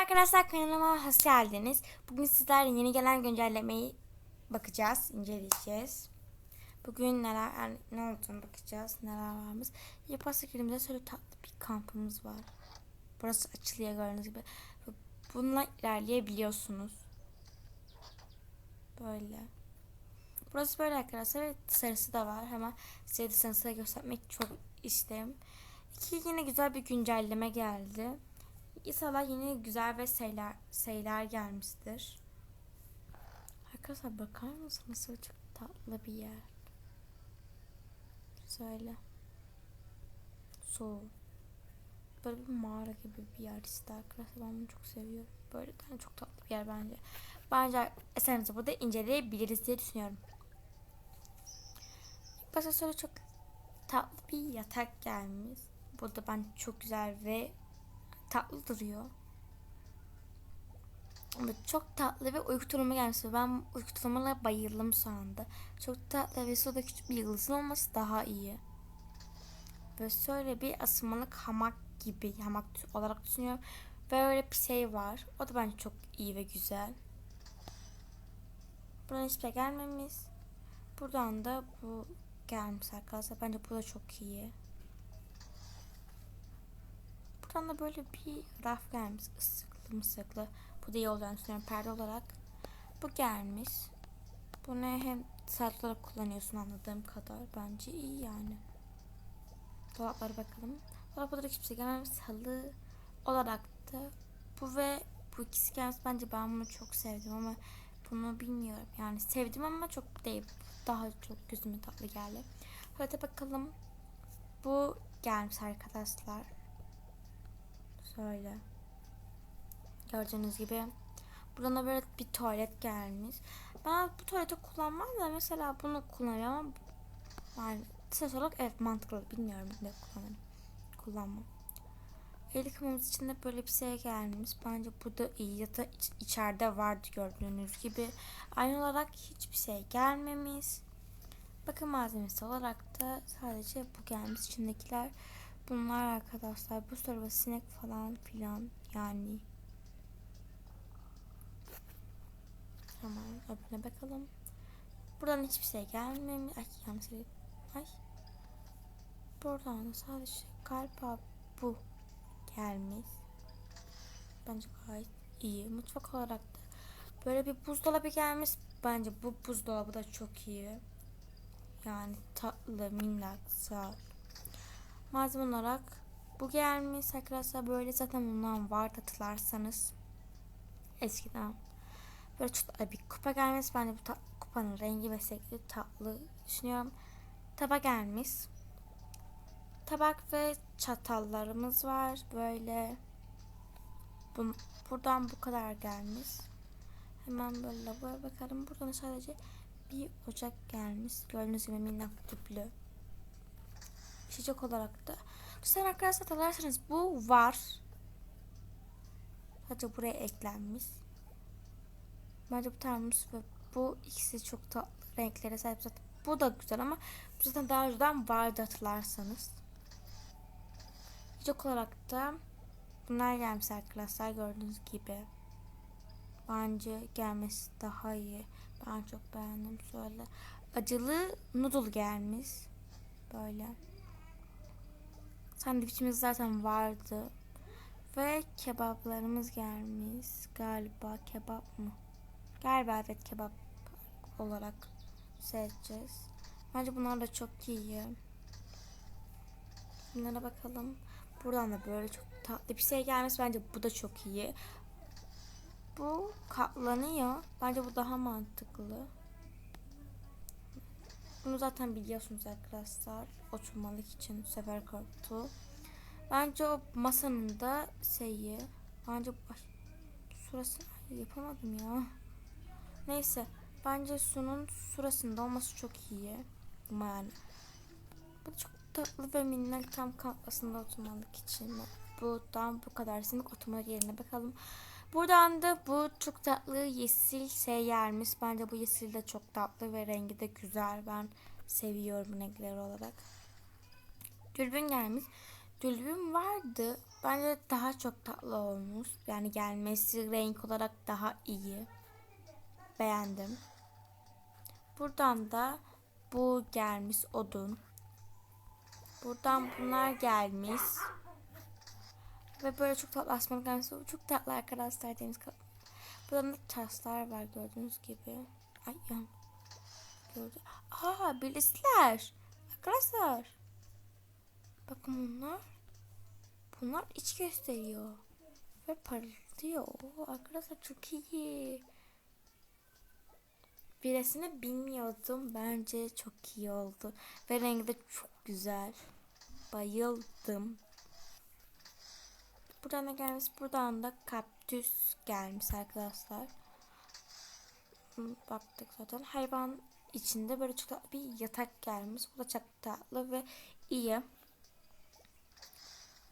arkadaşlar kanalıma hoş geldiniz. Bugün sizlerle yeni gelen güncellemeyi bakacağız, inceleyeceğiz. Bugün neler yani ne olduğunu bakacağız, neler varmış. Yapası günümüzde şöyle tatlı bir kampımız var. Burası açılıyor gördüğünüz gibi. Bununla ilerleyebiliyorsunuz. Böyle. Burası böyle arkadaşlar ve sarısı da var. Hemen size de sarısı göstermek çok isterim. İki yine güzel bir güncelleme geldi. İnşallah yeni güzel ve şeyler, şeyler gelmiştir. Arkadaşlar bakar mısınız? Çok tatlı bir yer. Şöyle. Su. Böyle bir mağara gibi bir yer işte arkadaşlar. Ben bunu çok seviyorum. Böyle tane çok tatlı bir yer bence. Bence eserimizi burada inceleyebiliriz diye düşünüyorum. İlk başta şöyle çok tatlı bir yatak gelmiş. Bu da ben çok güzel ve tatlı duruyor. Ama çok tatlı ve uyku tulumu gelmiş. Ben uyku tulumuna bayıldım şu anda. Çok tatlı ve suda küçük bir yıldızın olması daha iyi. Böyle şöyle bir asılmalık hamak gibi hamak olarak düşünüyorum. Ve öyle bir şey var. O da bence çok iyi ve güzel. Buradan hiçbir şey gelmemiş. Buradan da bu gelmiş arkadaşlar. Bence bu da çok iyi. Buradan da böyle bir raf gelmiş. Isıklı mısıklı. Bu iyi olacağını düşünüyorum perde olarak. Bu gelmiş. Bunu hem saat olarak kullanıyorsun anladığım kadar. Bence iyi yani. Dolaplara bakalım. Dolap olarak hiçbir şey gelmemiş. Halı olarak da bu ve bu ikisi gelmiş. Bence ben bunu çok sevdim ama bunu bilmiyorum. Yani sevdim ama çok değil. Daha çok gözüme tatlı geldi. Hadi bakalım. Bu gelmiş arkadaşlar. Şöyle. Gördüğünüz gibi. Buradan da böyle bir tuvalet gelmiş. Ben bu tuvaleti kullanmam da mesela bunu kullanıyorum ama yani ses olarak evet mantıklı. Bilmiyorum ne kullanırım. Kullanmam. El yıkamamız için de böyle bir şey gelmiş. Bence bu da iyi. Ya da iç, içeride vardı gördüğünüz gibi. Aynı olarak hiçbir şey gelmemiş. Bakım malzemesi olarak da sadece bu gelmiş. İçindekiler bunlar arkadaşlar. Bu sırada sinek falan filan yani. Tamam öbürüne bakalım. Buradan hiçbir şey gelmemiş. Ay yanlış şey. Ay. Buradan da sadece galiba bu gelmiş. Bence gayet iyi. Mutfak olarak da böyle bir buzdolabı gelmiş. Bence bu buzdolabı da çok iyi. Yani tatlı, minnak, sağ. Malzeme olarak bu gelmiş arkadaşlar. Böyle zaten bundan var hatırlarsanız. Eskiden. Böyle çok bir kupa gelmiş. Bence bu kupanın rengi ve şekli tatlı düşünüyorum. Tabak gelmiş. Tabak ve çatallarımız var. Böyle. Bu, buradan bu kadar gelmiş. Hemen böyle lavaboya bakalım. Buradan sadece bir ocak gelmiş. Gördüğünüz gibi minnak tüplü. İçecek olarak da. Lütfen arkadaşlar hatırlarsanız bu var. Sadece buraya eklenmiş. Bence bu termos ve bu ikisi çok tatlı renklere sahip zaten. Bu da güzel ama bu zaten daha önceden vardı hatırlarsanız. İçecek olarak da bunlar gelmiş arkadaşlar gördüğünüz gibi. Bence gelmesi daha iyi. Ben çok beğendim. Şöyle acılı noodle gelmiş. Böyle. Sandviçimiz zaten vardı. Ve kebaplarımız gelmiş. Galiba kebap mı? Galiba evet kebap olarak seçeceğiz. Bence bunlar da çok iyi. Bunlara bakalım. Buradan da böyle çok tatlı bir şey gelmiş. Bence bu da çok iyi. Bu katlanıyor. Bence bu daha mantıklı. Bunu zaten biliyorsunuz arkadaşlar. Oturmalık için sefer koltuğu. Bence o masanın da şeyi. Bence ay, şurası ay, yapamadım ya. Neyse. Bence sunun şurasında olması çok iyi. Yani. Bu çok tatlı ve minnak tam kafasında oturmalık için. Buradan bu kadar. Şimdi oturmalık yerine bakalım. Buradan da bu çok tatlı yeşil şey gelmiş. Bence bu yeşil de çok tatlı ve rengi de güzel. Ben seviyorum renkleri olarak. Dürbün gelmiş. Dülbüm vardı. Bence daha çok tatlı olmuş. Yani gelmesi renk olarak daha iyi. Beğendim. Buradan da bu gelmiş odun. Buradan bunlar gelmiş. Ve böyle çok tatlı asmalık gelmiş. Çok tatlı arkadaşlar deniz kap- Buradan da taslar var gördüğünüz gibi. Ay yan. Gördü. Aa birleştiler. Arkadaşlar. Bakın bunlar. Bunlar iç gösteriyor. Ve parıldıyor. Oo, arkadaşlar çok iyi. Biresini bilmiyordum. Bence çok iyi oldu. Ve rengi de çok güzel. Bayıldım. Buradan da gelmiş. Buradan da kaktüs gelmiş arkadaşlar. Baktık zaten. Hayvan içinde böyle çok bir yatak gelmiş. Bu da çok tatlı ve iyi.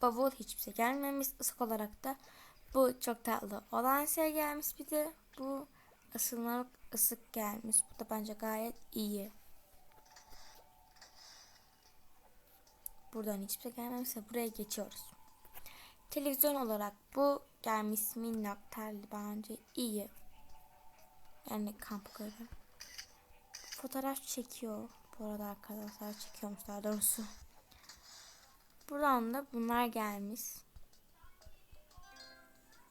Bavul hiçbir şey gelmemiş. Isı olarak da bu çok tatlı olan şey gelmiş. Bir de bu ısınmalık ısık gelmiş. Bu da bence gayet iyi. Buradan hiçbir şey gelmemişse buraya geçiyoruz. Televizyon olarak bu gelmiş minnak telli bence iyi. Yani kamp göre. Fotoğraf çekiyor. Bu arada arkadaşlar çekiyormuş daha doğrusu. Buradan da bunlar gelmiş.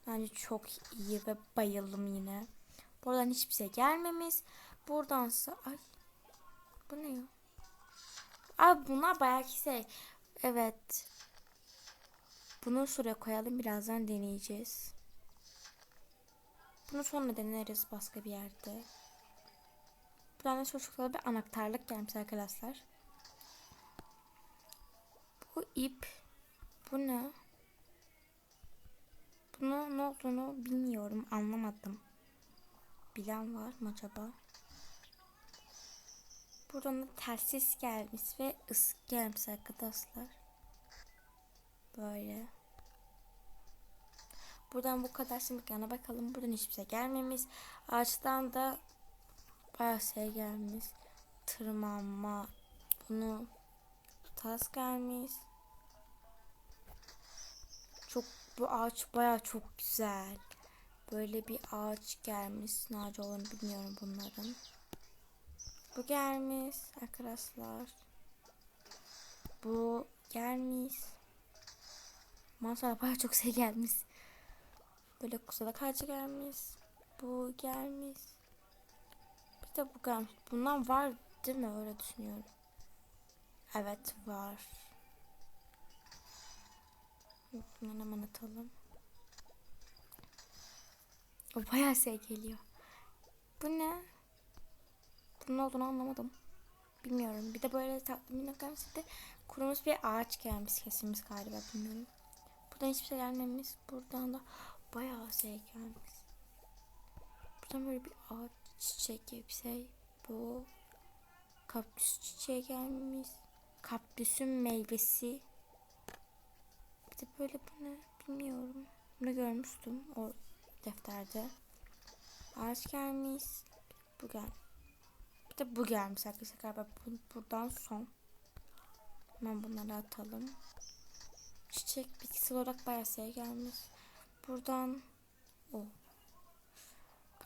Bence çok iyi ve bayıldım yine. Buradan hiçbir şey gelmemiş. Buradansa ay bu ne ya? Abi bunlar bayağı şey. Evet. Bunu şuraya koyalım. Birazdan deneyeceğiz. Bunu sonra deneriz başka bir yerde. Buradan da çocuklara bir anahtarlık gelmiş arkadaşlar. Bu ip. Bu ne? Bunu ne olduğunu bilmiyorum. Anlamadım. Bilen var mı acaba? Buradan da telsiz gelmiş ve ısık gelmiş arkadaşlar. Böyle. Buradan bu kadar şimdi yana bakalım. Buradan hiçbir şey gelmemiş. Ağaçtan da bayağı şey gelmiş. Tırmanma. Bunu tas gelmiş. Çok bu ağaç bayağı çok güzel. Böyle bir ağaç gelmiş. Ne ağacı olduğunu bilmiyorum bunların. Bu gelmiş arkadaşlar. Bu gelmiş. Maşallah bayağı çok şey gelmiş. Böyle kusada ağacı gelmiş. Bu gelmiş. Bir de bu gelmiş. Bundan var değil mi? Öyle düşünüyorum. Evet var. Bunları hemen atalım. O bayağı şey geliyor. Bu ne? Bunun ne olduğunu anlamadım. Bilmiyorum. Bir de böyle tatlı minnak gelmiş. Bir de kurumuş bir ağaç gelmiş. Kesilmiş galiba bilmiyorum. Buradan hiçbir şey gelmemiş. Buradan da bayağı şey gelmiş. Buradan böyle bir ağaç çiçek gibi bir şey. Bu kaktüs çiçeği gelmiş. Kaktüsün meyvesi. Bir de böyle bu bilmiyorum. Bunu görmüştüm o defterde. Ağaç gelmiş. Bu gel. Bir de bu gelmiş arkadaşlar galiba bu, buradan son. Hemen bunları atalım. Çiçek bitkisi olarak bayağı şey gelmiş. Buradan o.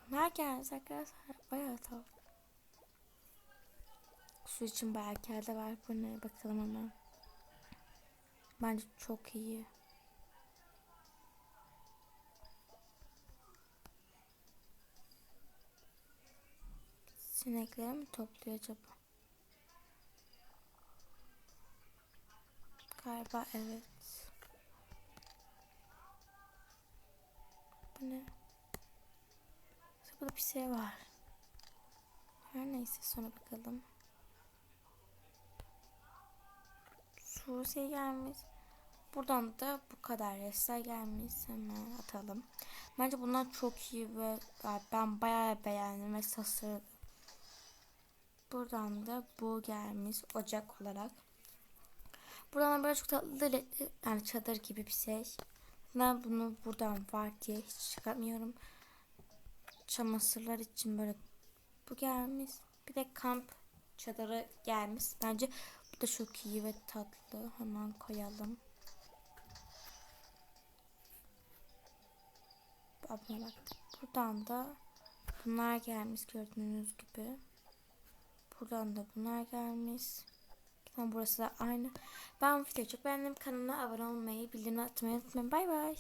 Bunlar gelmiş arkadaşlar. Bayağı tatlı. Su için bayağı kerde var. Bu ne bakalım hemen. Bence çok iyi. Sinekleri mi topluyor acaba? Galiba evet. Bu ne? Burada bir şey var. Her neyse sonra bakalım. Su şey gelmiş. Buradan da bu kadar restler gelmiş. Hemen atalım. Bence bunlar çok iyi ve ben bayağı beğendim ve şaşırdım. Buradan da bu gelmiş ocak olarak. Buradan böyle çok tatlı yani çadır gibi bir şey. Ben bunu buradan var diye hiç çıkartmıyorum. Çamaşırlar için böyle bu gelmiş. Bir de kamp çadırı gelmiş. Bence bu da çok iyi ve tatlı. Hemen koyalım. Abone baktık. Buradan da bunlar gelmiş gördüğünüz gibi. Buradan da bunlar gelmiş. Tamam burası da aynı. Ben bu videoyu çok beğendim. Kanalıma abone olmayı, bildirim atmayı unutmayın. Bay bay.